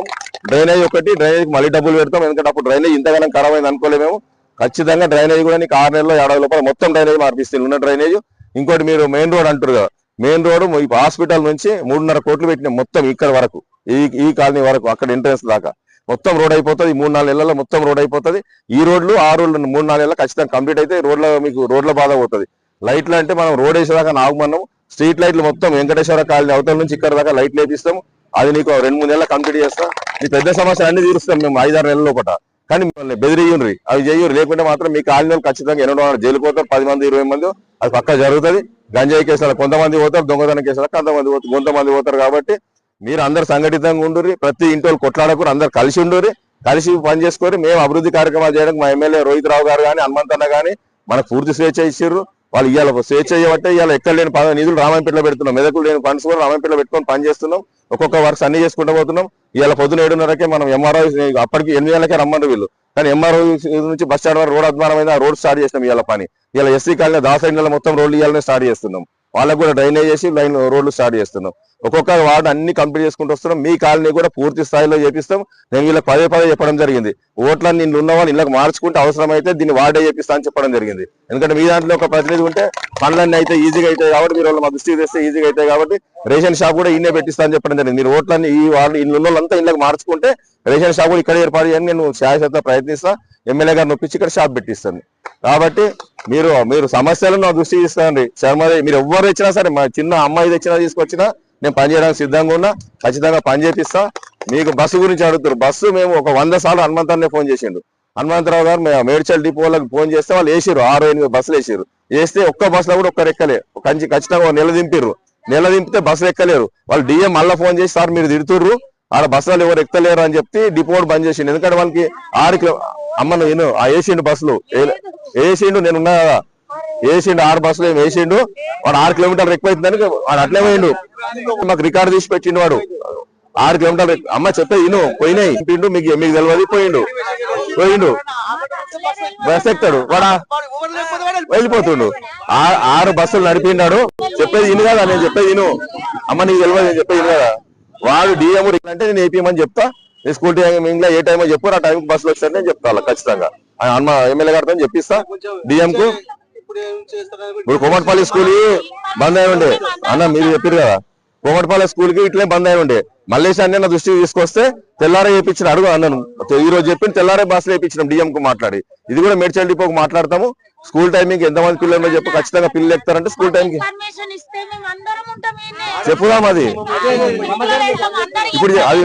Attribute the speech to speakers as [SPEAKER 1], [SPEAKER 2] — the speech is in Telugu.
[SPEAKER 1] చేస్తున్నాం డ్రైనేజ్ ఒకటి డ్రైనేజ్ మళ్ళీ డబ్బులు పెడతాం. ఎందుకంటే అప్పుడు డ్రైనేజ్ ఇంతగానం ఖరాబ్ అయింది అనుకోలేము ఖచ్చితంగా డ్రైనేజ్ కూడా నీకు ఆరు నెలల్లో ఏడాది లోపల మొత్తం డ్రైనేజ్ మార్పిస్తుంది ఉన్న డ్రైనేజ్. ఇంకోటి మీరు మెయిన్ రోడ్ అంటారు కదా. మెయిన్ రోడ్ హాస్పిటల్ నుంచి మూడున్నర కోట్లు పెట్టిన మొత్తం ఇక్కడ వరకు. ఈ ఈ కాలనీ వరకు అక్కడ ఎంట్రన్స్ దాకా. మొత్తం రోడ్ అయిపోతుంది. ఈ మూడు నాలుగు నెలల్లో మొత్తం రోడ్ అయిపోతుంది. ఈ రోడ్లు ఆ రోడ్లు మూడు నాలుగు నెలలు ఖచ్చితంగా కంప్లీట్ అయితే రోడ్ల మీకు రోడ్ల బాధ పోతుంది. లైట్లు అంటే మనం రోడ్ వేసేదాకా నాగమన్నాం స్ట్రీట్ లైట్లు మొత్తం వెంకటేశ్వర కాలనీ అవతల నుంచి ఇక్కడ దాకా లైట్లు వేపిస్తాము. అది నీకు రెండు మూడు నెలలు కంప్లీట్ చేస్తా. ఈ పెద్ద సమస్యలు అన్ని తీరుస్తాం మేము ఐదారు నెలల లోపల. కానీ మిమ్మల్ని బెదిరియ్యండి అవి చెయ్యరు లేకుంటే మాత్రం మీ కాలనీలు ఖచ్చితంగా ఎన్నో జైలు పోతారు. పది మంది ఇరవై మంది. అది పక్క జరుగుతుంది. గంజాయి కేసులు కొంతమంది పోతారు. దొంగతనం కేసులు కొంతమంది పోతారు. కొంతమంది పోతారు కాబట్టి మీరు అందరు సంఘటితంగా ఉండుర్రి. ప్రతి ఇంటి వాళ్ళు కొట్లాడకూరు అందరు కలిసి ఉండుర్రి. కలిసి పని చేసుకొని మేము అభివృద్ధి కార్యక్రమాలు చేయడానికి మా ఎమ్మెల్యే రోహిత్ రావు గారు కానీ హనుమంతన్న కానీ మనకు పూర్తి స్వేచ్ఛ ఇచ్చిర్రు. వాళ్ళు ఇవాళ స్వేచ్ఛ చేయబట్టే ఇవాళ ఎక్కడ లేని నిధులు రామాయపేటలో పెడుతున్నాం. మెదకులు లేని ఫండ్స్ కూడా రామాయపేటలో పెట్టుకొని పని చేస్తున్నాం ఒక్కొక్క వర్క్స్ అన్ని చేసుకుంటూ పోతున్నాం. ఇవాళ పొద్దున ఏడున్నరకే మనం ఎంఆర్ఓ అప్పటికి ఎనిమిది గంటలకే రమ్మన్నారు వీళ్ళు. కానీ ఎంఆర్ఓ నుంచి బస్ స్టాండ్ వరకు రోడ్ అధ్వానమైన రోడ్ స్టార్ట్ చేసినాం ఇవాళ పని. ఇలా ఎస్సీ కాలనీ దాసరి నెల మొత్తం రోడ్లు ఇవ్వాలనే స్టార్ట్ చేస్తున్నాం. వాళ్ళకు కూడా డ్రైనేజ్ చేసి లైన్ రోడ్లు స్టార్ట్ చేస్తున్నాం. ఒక్కొక్క వార్డు అన్ని కంప్లీట్ చేసుకుంటూ వస్తున్నాం. మీ కాలనీ కూడా పూర్తి స్థాయిలో చేపిస్తాం. నేను వీళ్ళకి పదే పదే చెప్పడం జరిగింది. ఓట్లని నిన్ను ఉన్న వాళ్ళు ఇళ్ళకి మార్చుకుంటే అవసరమైతే దీన్ని వార్డే చేపిస్తా అని చెప్పడం జరిగింది. ఎందుకంటే మీ దాంట్లో ఒక ప్రతినిధి ఉంటే పనులన్నీ అయితే ఈజీగా అవుతాయి కాబట్టి మీరు వాళ్ళు మా దృష్టికి తెస్తే ఈజీగా అవుతాయి కాబట్టి రేషన్ షాప్ కూడా ఈయనే పెట్టిస్తా అని చెప్పడం జరిగింది. మీరు ఓట్లన్నీ ఈ వాళ్ళు ఇల్లు ఉన్న వాళ్ళంతా ఇళ్ళకి మార్చుకుంటే రేషన్ షాప్ కూడా ఇక్కడ ఏర్పాటు చేయని నేను శాశ్వత ప్రయత్నిస్తా. ఎమ్మెల్యే గారిని ఒప్పించి ఇక్కడ షాప్ పెట్టిస్తాను. కాబట్టి మీరు మీరు సమస్యలను నా దృష్టికి ఇస్తానండి శర్మది మీరు ఎవరు ఇచ్చినా సరే మా చిన్న అమ్మాయి తెచ్చినా తీసుకొచ్చినా నేను పని చేయడానికి సిద్ధంగా ఉన్నా ఖచ్చితంగా పని చేపిస్తా. మీకు బస్సు గురించి అడుగుతారు బస్సు మేము ఒక వంద సార్లు హనుమంతాన్ని ఫోన్ చేసిండు. హనుమంతరావు గారు మేడ్చల్ డిపో వాళ్ళకి ఫోన్ చేస్తే వాళ్ళు వేసారు ఆరు ఎనిమిది బస్సులు వేసారు వేస్తే ఒక్క బస్సులో కూడా ఒక్కరు రెక్కలే. కంచి ఖచ్చితంగా ఒక నెల దింపిర్రు. నెల దింపితే బస్సులు ఎక్కలేరు వాళ్ళు డిఎం మళ్ళీ ఫోన్ చేసి సార్ మీరు తిడుతుర్రు. ఆడ బస్సులు ఎవరు ఎక్కలేరు అని చెప్పి డిపో బంద్ చేసిండు. ఎందుకంటే వాళ్ళకి ఆరు కిలో అమ్మను నేను ఆ వేసిండు బస్సులు. వేసిండు నేను ఉన్నా కదా. వేసిండు ఆరు బస్సులు ఏమి వేసిండు. వాడు ఆరు కిలోమీటర్లు ఎక్కువ అవుతుందని వాడు అట్లే పోయిండు. మాకు రికార్డు తీసి పెట్టిండు వాడు. ఆరు కిలోమీటర్లు అమ్మ చెప్పే ఇను పోయినాయి. పిండు మీకు మీకు తెలియదు పోయిండు. పోయిండు. బస్ ఎక్కుతాడు. వాడా? వెళ్ళిపోతుండు. ఆ- ఆరు బస్సులు నడిపిండాడు. చెప్పేది ఇను కదా నేను చెప్పేది ఇను అమ్మ నీకు తెలియదు నేను చెప్పేది ఇను కదా. వాడు డిఎం అంటే నేను ఏపీఎమని చెప్తా. నీ స్కూల్ టైం ఇంట్లో ఏ టైమో చెప్పు ఆ టైంకి బస్సులు వస్తాను నేను చెప్తా వాళ్ళకి ఖచ్చితంగా. అన్న ఎమ్మెల్యే గారితో చెప్పిస్తా. డిఎం కు. ఇప్పుడు కోమట్పల్లి స్కూల్ బంద్ అయి ఉండే. అన్న మీరు చెప్పారు కదా. కోమట్పల్లి స్కూల్కి ఇట్లే బంద్ అయి ఉండే. మల్లేష్ అన్న దృష్టికి తీసుకొస్తే తెల్లారే చేయించిన అడుగు అన్నను. ఈ రోజు చెప్పిన తెల్లారే బస్సులు వేయించినాం డిఎం కు మాట్లాడి. ఇది కూడా మేడ్చల్ డిపోకు మాట్లాడతాము. స్కూల్ టైమింగ్ ఎంతమంది పిల్లలు చెప్పు ఖచ్చితంగా పిల్లలు ఎక్కుతారంటే స్కూల్ టైం కి.
[SPEAKER 2] పర్మిషన్ ఇస్తే మేము అందరం ఉంటాం ఈయనే.
[SPEAKER 1] చెప్పుదాం అది. ఇప్పుడు అది